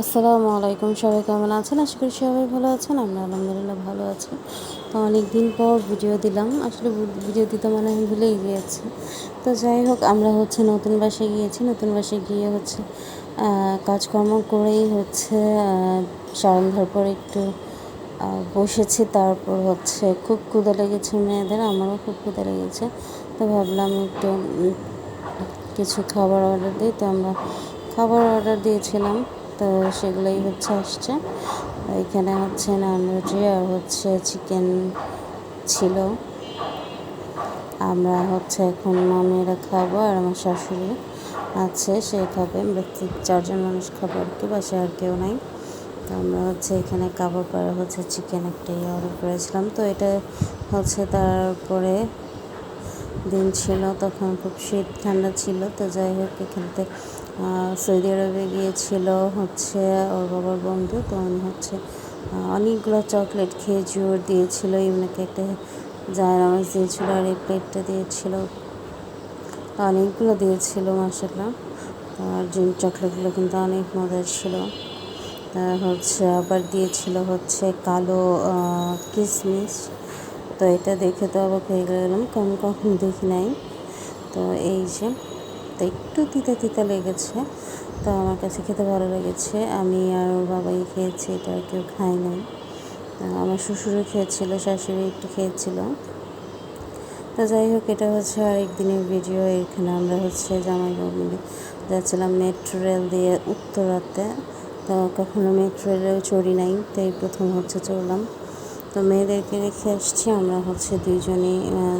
আসসালামু আলাইকুম, সবাই কেমন আছেন? আশা করি সবাই ভালো আছেন, আমরা আলহামদুলিল্লাহ ভালো আছি। তো অনেক দিন পর ভিডিও দিলাম, আসলে ভিডিও দিতে মানে আমি ভুলেই গিয়েছি। তো যাই হোক, আমরা হচ্ছে নতুন বাসায় গিয়েছি, নতুন বাসায় গিয়ে হচ্ছে কাজকর্ম করেই হচ্ছে সন্ধ্যার পর একটু বসেছি, তারপর হচ্ছে খুব ক্ষুদা লেগেছে মেয়েদের, আমারও খুব ক্ষুদা লেগেছে। তো ভাবলাম একটু কিছু খাবার অর্ডার দিই, তো আমরা খাবার অর্ডার দিয়েছিলাম। তো সেগুলোই হচ্ছে আসছে। এখানে হচ্ছে নান রুটি আর হচ্ছে চিকেন ছিল। আমরা হচ্ছে এখন মামিরা খাব আর আমার শাশুড়ি আছে, সে খাবে। ব্যক্তি চারজন মানুষ খাব আর কি, বাসায় আর কেউ নাই। তো আমরা হচ্ছে এখানে কাবাব আর হচ্ছে চিকেন একটাই অর্ডার করেছিলাম। তো এটা হচ্ছে তারপরে দিন ছিল, তখন খুব শীত, ঠান্ডা ছিল। তো যাই হোক এখানতে সৌদি আরবে গিয়েছিল হচ্ছে ওর বাবার বন্ধু। তো উনি হচ্ছে অনেকগুলো চকলেট, খেজুর দিয়েছিল, ইমনাকে একটা জায় নামাজ দিয়েছিল, আর এই প্লেটটা দিয়েছিল। অনেকগুলো দিয়েছিল মাসাল্লাহ আর জিম চকলেটগুলো কিন্তু অনেক মজার ছিল। হচ্ছে আবার দিয়েছিল হচ্ছে কালো কিশমিশ তো এটা দেখে তো অবাক হয়ে গেলাম, কারণ কখন দেখি নাই। তো এই যে, তো একটু তিতা তিতা লেগেছে, তো আমার কাছে খেতে ভালো লেগেছে। আমি আর ওর বাবাই খেয়েছি, এটা কেউ খায় নাই। আমার শ্বশুরও খেয়েছিল, শাশুড়ি একটু খেয়েছিল। তো যাই হোক, এটা হচ্ছে আরেক দিনের ভিডিও, এখানে আমরা হচ্ছে জামাই মিলে যাচ্ছিলাম মেট্রো রেল দিয়ে উত্তরাতে। তো কখনো মেট্রো রেলেও চড়ি নাই তো এই প্রথম হচ্ছে চড়লাম। তো মেয়েদেরকে রেখে আসছি, আমরা হচ্ছে দুইজনেই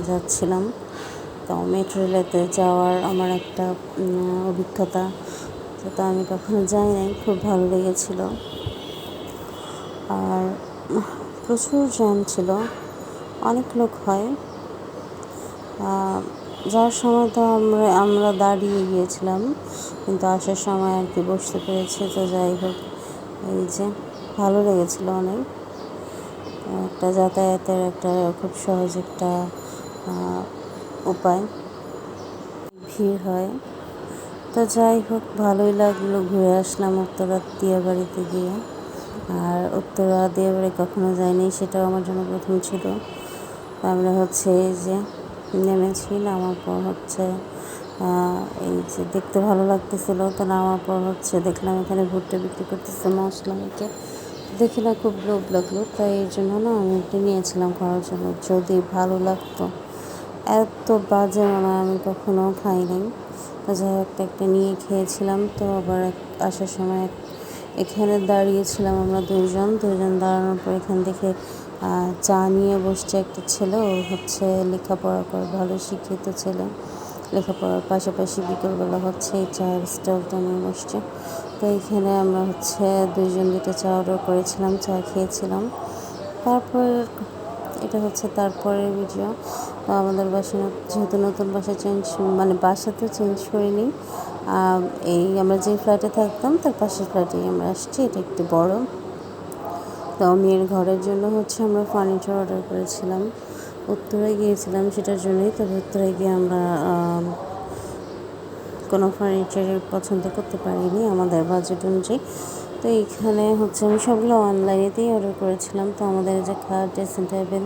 যাচ্ছিলাম। তো মেট্রো রেলেতে যাওয়ার আমার একটা অভিজ্ঞতা। তো তা আমি কখনো যাই নাই, খুব ভালো লেগেছিল। আর প্রচুর জ্যাম ছিল, অনেক লোক হয়। যাওয়ার সময় তো আমরা আমরা দাঁড়িয়ে গিয়েছিলাম, কিন্তু আসার সময় আর কি বসতে পেরেছি, তো যাই হোক। এই যে, ভালো লেগেছিলো অনেক। একটা যাতায়াতের একটা খুব সহজ একটা উপায়। ভিড় হয়। তো যাই হোক, ভালোই লাগল ঘুরে আসলাম উত্তরা দিয়া বাড়িতে গিয়ে। আর উত্তরা দিয়া বাড়ি কখনো যায়নি সেটাও আমার জন্য প্রথম ছিল। আমরা হচ্ছে এই যে নেমেছি, নামার পর হচ্ছে এই যে দেখতে ভালো লাগতেছিল, তো নামার পর হচ্ছে দেখলাম এখানে ভুট্টা বিক্রি করতেছে মশলা মেখে দেখি না খুব লোভ লাগল, তাই এর জন্য না আমি একটা নিয়েছিলাম খাওয়ার জন্য, যদি ভালো লাগতো। এত বাজে মনে আমি কখনো খাই নাই। তো যাই হোক, একটা নিয়ে খেয়েছিলাম, তো আবার আসার সময় এখানে দাঁড়িয়েছিলাম আমরা দুইজন দুজন দাঁড়ানোর পর এখান থেকে চা নিয়ে বসছে একটা ছেলে, ও হচ্ছে লেখাপড়া করে, ভালো শিক্ষিত ছেলে। লেখাপড়ার পাশাপাশি বিকেলবেলা হচ্ছে এই চায়ের স্টলটা নিয়ে বসছে। তো এইখানে আমরা হচ্ছে দুইজন দুটো চা অর্ডার করেছিলাম, চা খেয়েছিলাম। তারপর এটা হচ্ছে তারপরের ভিডিও তো আমাদের বাসা যেহেতু নতুন বাসা চেঞ্জ মানে বাসা তো চেঞ্জ করিনি এই আমরা যে ফ্ল্যাটে থাকতাম, তার পাশের ফ্ল্যাটেই আমরা আসছি, এটা একটু বড়। তো মেয়ের ঘরের জন্য হচ্ছে আমরা ফার্নিচার অর্ডার করেছিলাম। উত্তরে গিয়েছিলাম সেটার জন্যই, তবে উত্তরে গিয়ে আমরা কোনো ফার্নিচার পছন্দ করতে পারিনি আমাদের বাজেট অনুযায়ী। তো এইখানে হচ্ছে আমি সবগুলো অনলাইনেতেই অর্ডার করেছিলাম। তো আমাদের যে খাট ড্রেসিং টেবিল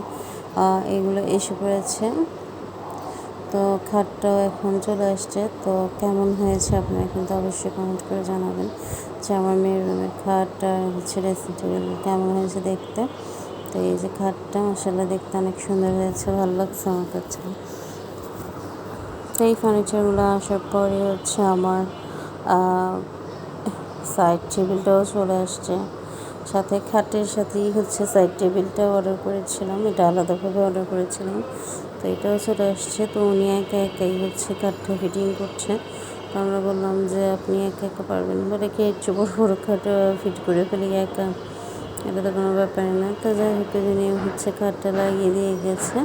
এগুলো এসে পড়েছে। তো খাটটাও এখন চলে আসছে। তো কেমন হয়েছে আপনারা কিন্তু অবশ্যই কমেন্ট করে জানাবেন যে আমার মেয়ের রুমের খাটটা হচ্ছে ড্রেসিং টেবিল কেমন হয়েছে দেখতে। তো এই যে খাটটা মশালা দেখতে অনেক সুন্দর হয়েছে, ভালো লাগছে আমার কাছে। এই ফার্নিচারগুলো আসার পরে হচ্ছে আমার সাইড টেবিলটাও চলে আসছে। সাথে খাটের সাথেই হচ্ছে সাইড টেবিলটাও অর্ডার করেছিলাম, এটা আলাদাভাবে অর্ডার করেছিলাম। তো এটাও চলে আসছে। তো উনি একা একাই হচ্ছে খাটটা ফিটিং করছে। তো আমরা বললাম যে, আপনি একা একা পারবেন? বলে কি, একটু বড় বড় খাট ফিট করে ফেলি একা। এটা তো কোনো ব্যাপার না। তো যাই হোক যিনি হচ্ছে খাটটা লাগিয়ে দিয়ে গেছে।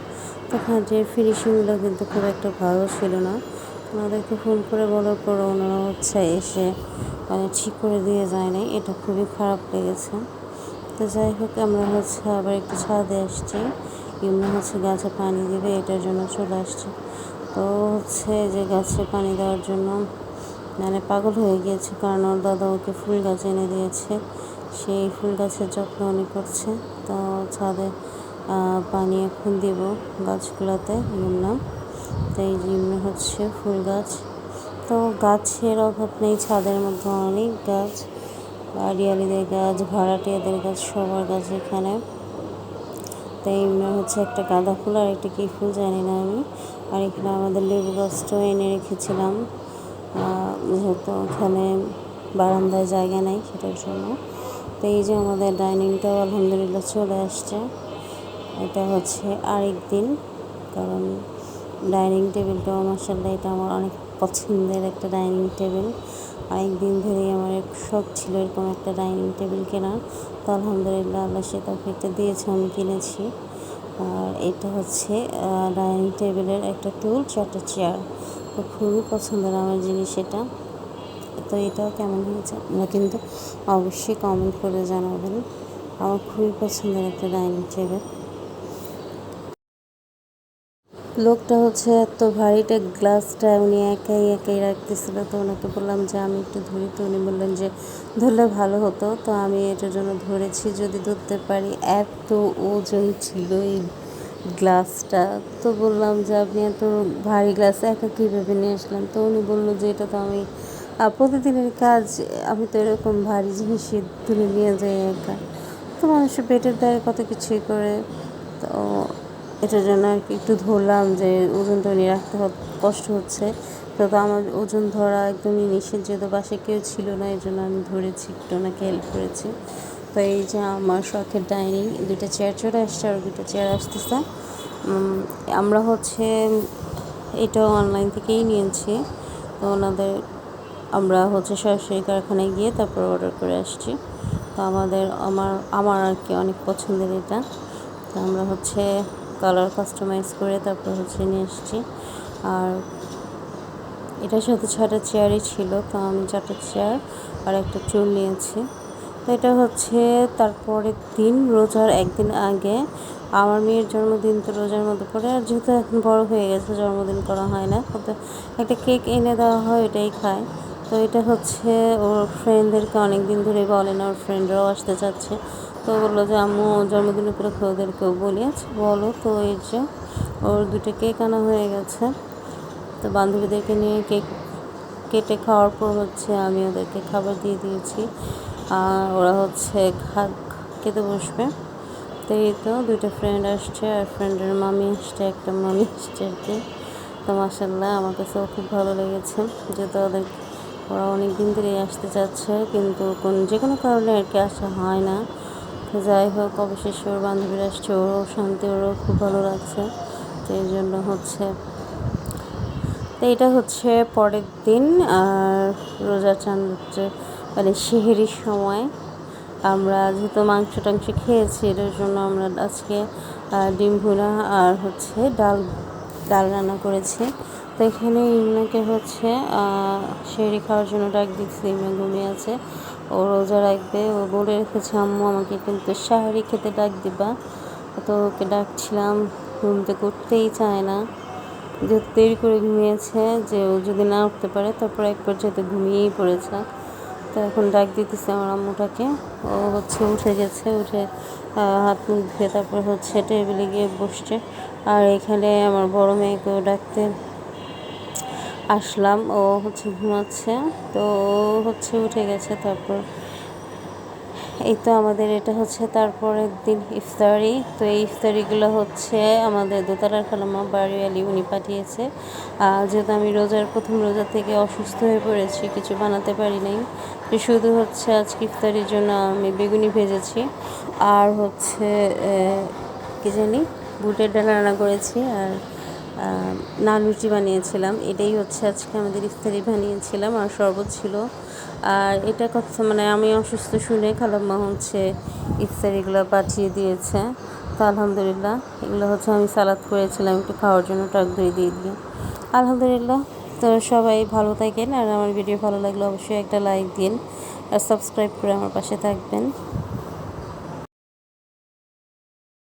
তো খাটের ফিনিশিংগুলো কিন্তু খুব একটা ভালো ছিল না। ওনাদেরকে ফোন করে বলার পর ওনারা হচ্ছে এসে মানে ঠিক করে দিয়ে যায় নাই। এটা খুবই খারাপ লেগেছে। তো যাই হোক, আমরা হচ্ছে আবার একটু ছাদে আসছি। ইমনা হচ্ছে গাছে পানি দেবে, এটার জন্য চলে আসছে। তো হচ্ছে যে গাছে পানি দেওয়ার জন্য মানে পাগল হয়ে গিয়েছে, কারণ ওর দাদা ওকে ফুল গাছ এনে দিয়েছে। সেই ফুল গাছের যত্ন উনি করছে। তো ছাদে পানি এখন দেব গাছগুলোতে ইমনা তো এই ইমনা হচ্ছে ফুল গাছ। তো গাছের অভাব নেই, ছাদের মধ্যে অনেক গাছ। আড়িয়ালিদের গাছ, ভাড়াটিয়াদের গাছ, সবার গাছ এখানে। তাই ইমনা হচ্ছে একটা গাঁদা ফুল আর একটা কী ফুল জানি না আমি। আর এখানে আমাদের লেবু গাছটাও এনে রেখেছিলাম। যেহেতু ওখানে বারান্দায় জায়গা নেই সেটার জন্য। তো এই যে আমাদের ডাইনিংটাও আলহামদুলিল্লাহ চলে আসছে। এটা হচ্ছে আরেক দিন, কারণ ডাইনিং টেবিলটাও মার্শাল্লাহ এটা আমার অনেক পছন্দের একটা ডাইনিং টেবিল। অনেক দিন ধরেই আমার এক শখ ছিল এরকম একটা ডাইনিং টেবিল কেনার তো আলহামদুলিল্লাহ আল্লাহ সে একটা দিয়েছে, আমি কিনেছি। আর এটা হচ্ছে ডাইনিং টেবিলের একটা টুল, চারটা চেয়ার। তো খুবই পছন্দের আমার জিনিস এটা। তো এটাও কেমন হয়েছে আমরা কিন্তু অবশ্যই কমেন্ট করে জানাবেন। আমার খুবই পছন্দের একটা ডাইনিং টেবিল। লোকটা হচ্ছে এত ভারীটা গ্লাসটা উনি একাই একাই রাখতেছিল। তো ওনাকে বললাম যে, আমি একটু ধরি। তো উনি বললেন যে, ধরলে ভালো হতো। তো আমি এটার জন্য ধরেছি যদি ধরতে পারি। এত ওজন ছিল এই গ্লাসটা। তো বললাম যে, আপনি এত ভারী গ্লাস, একা কীভাবে নিয়ে আসলেন? তো উনি বলল যে, এটা তো আমি প্রতিদিনের কাজ। আমি তো এরকম ভারী জিনিস তুলে নিয়ে যাই একা। তো মানুষের পেটের দায়ে কত কিছুই করে। তো এটার জন্য আর কি একটু ধরলাম যে ওজনটা নিয়ে রাখতে কষ্ট হচ্ছে। তো আমার ওজন ধরা একদমই নিষেধ যেহেতু বাসায় কেউ ছিল না এই জন্য আমি ধরেছি, একটু ওনাকে হেল্প করেছি। তো এই যে আমার শখের ডাইনিং, দুইটা চেয়ার চলে আসছে আর দুটো চেয়ার আসতেছে। আমরা হচ্ছে এটাও অনলাইন থেকেই নিয়েছি। তো ওনাদের আমরা হচ্ছে সরাসরি কারখানায় গিয়ে তারপর অর্ডার করে আসছি। তো আমাদের, আমার আমার আর কি অনেক পছন্দের এটা। তো আমরা হচ্ছে কালার কাস্টমাইজ করে তারপর হচ্ছে নিয়ে এসেছি। আর এটার সাথে ছটা চেয়ারই ছিল, তো আমি চারটা চেয়ার আর একটা চুল নিয়েছি। তো এটা হচ্ছে তারপরের দিন, রোজার একদিন আগে আমার মেয়ের জন্মদিন তো রোজার মধ্যে পড়ে, আর যেহেতু এখন বড় হয়ে গেছে, জন্মদিন করা হয় না তো একটা কেক এনে দেওয়া হয় এটাই খায়। তো এটা হচ্ছে ওর ফ্রেন্ডদেরকে অনেক দিন ধরে বলে না, ওর ফ্রেন্ডরাও আসতে চাচ্ছে। তো বলল যে, আম্মু জন্মদিন উপলক্ষে ওদেরকেও বলি আচ্ছা বলো তো, এই যে, ওর দুটো কেক আনা হয়ে গেছে। তো বান্ধবীদেরকে নিয়ে কেক, কেটে খাওয়ার পর হচ্ছে আমি ওদেরকে খাবার দিয়ে দিয়েছি। আর ওরা হচ্ছে খা, খেতে বসবে। তো এই তো দুইটা ফ্রেন্ড আসছে, আর ফ্রেন্ডের মামি আসছে, একটা মামি আসছে আর কি। তো মাসাল্লাহ আমার কাছেও খুব ভালো লেগেছে যেহেতু ওদের, ওরা অনেক দিন ধরেই আসতে চাচ্ছে, কিন্তু কোন যে কোনো কারণে আর কি আসা হয় না। যাই হোক, অবশেষে ওর বান্ধবীরা আসছে ওরও শান্তি, ওরও খুব ভালো লাগছে। তো এই জন্য হচ্ছে, তো এটা হচ্ছে পরের দিন। আর রোজা চান হচ্ছে মানে শিহেরির সময়। আমরা যেহেতু মাংস টাংস খেয়েছি, এটার জন্য আমরা আজকে ডিম ভুনা আর হচ্ছে ডাল ডাল রান্না করেছি। তো এখানে ইমনাকে হচ্ছে শেহরি খাওয়ার জন্য ডাক দিচ্ছি ইমনা ঘুমিয়ে আছে। ও রোজা রাখবে। ও বলে রেখেছে, আম্মু, আমাকে কিন্তু শাহরি খেতে ডাক দিবা। তো ওকে ডাকছিলাম ঘুমতে করতেই চায় না। যেহেতু দেরি করে ঘুমিয়েছে, যে ও যদি না উঠতে পারে, তারপর এক পর্যায়ে ঘুমিয়েই পড়েছে। তো এখন ডাক দিতেছে আমার আম্মুটাকে। ও হচ্ছে উঠে গেছে, উঠে হাত মুখ ধুয়ে তারপর হচ্ছে টেবিলে গিয়ে বসছে। আর এখানে আমার বড় মেয়েকেও ডাকতে আসলাম, ও হচ্ছে ঘুমাচ্ছে, তো ও হচ্ছে উঠে গেছে তারপর। এই তো আমাদের এটা হচ্ছে তারপরের দিন ইফতারি, তো এই ইফতারিগুলো হচ্ছে আমাদের দোতলার খালামা বাড়িয়ালি উনি পাঠিয়েছে। যেহেতু আমি রোজার প্রথম রোজা থেকে অসুস্থ হয়ে পড়েছি, কিছু বানাতে পারি নাই শুধু হচ্ছে আজকে ইফতারির জন্য আমি বেগুনি ভেজেছি। আর হচ্ছে কী জানি, বুটের ডাল রান্না করেছি, আর নান রুটি বানিয়েছিলাম। এটাই হচ্ছে আজকে আমাদের ইফতারি বানিয়েছিলাম, আর শরবত ছিল। আর এটা কথা মানে আমি অসুস্থ শুনে খালাম্মা হচ্ছে ইফতারিগুলো পাঠিয়ে দিয়েছে। তো আলহামদুলিল্লাহ, এগুলো হচ্ছে আমি সালাদ করেছিলাম, একটু খাওয়ার জন্য টক দই দিয়ে দিয়ে। আলহামদুলিল্লাহ, তো সবাই ভালো থাকেন, আর আমার ভিডিও ভালো লাগলে অবশ্যই একটা লাইক দিন, আর সাবস্ক্রাইব করে আমার পাশে থাকবেন।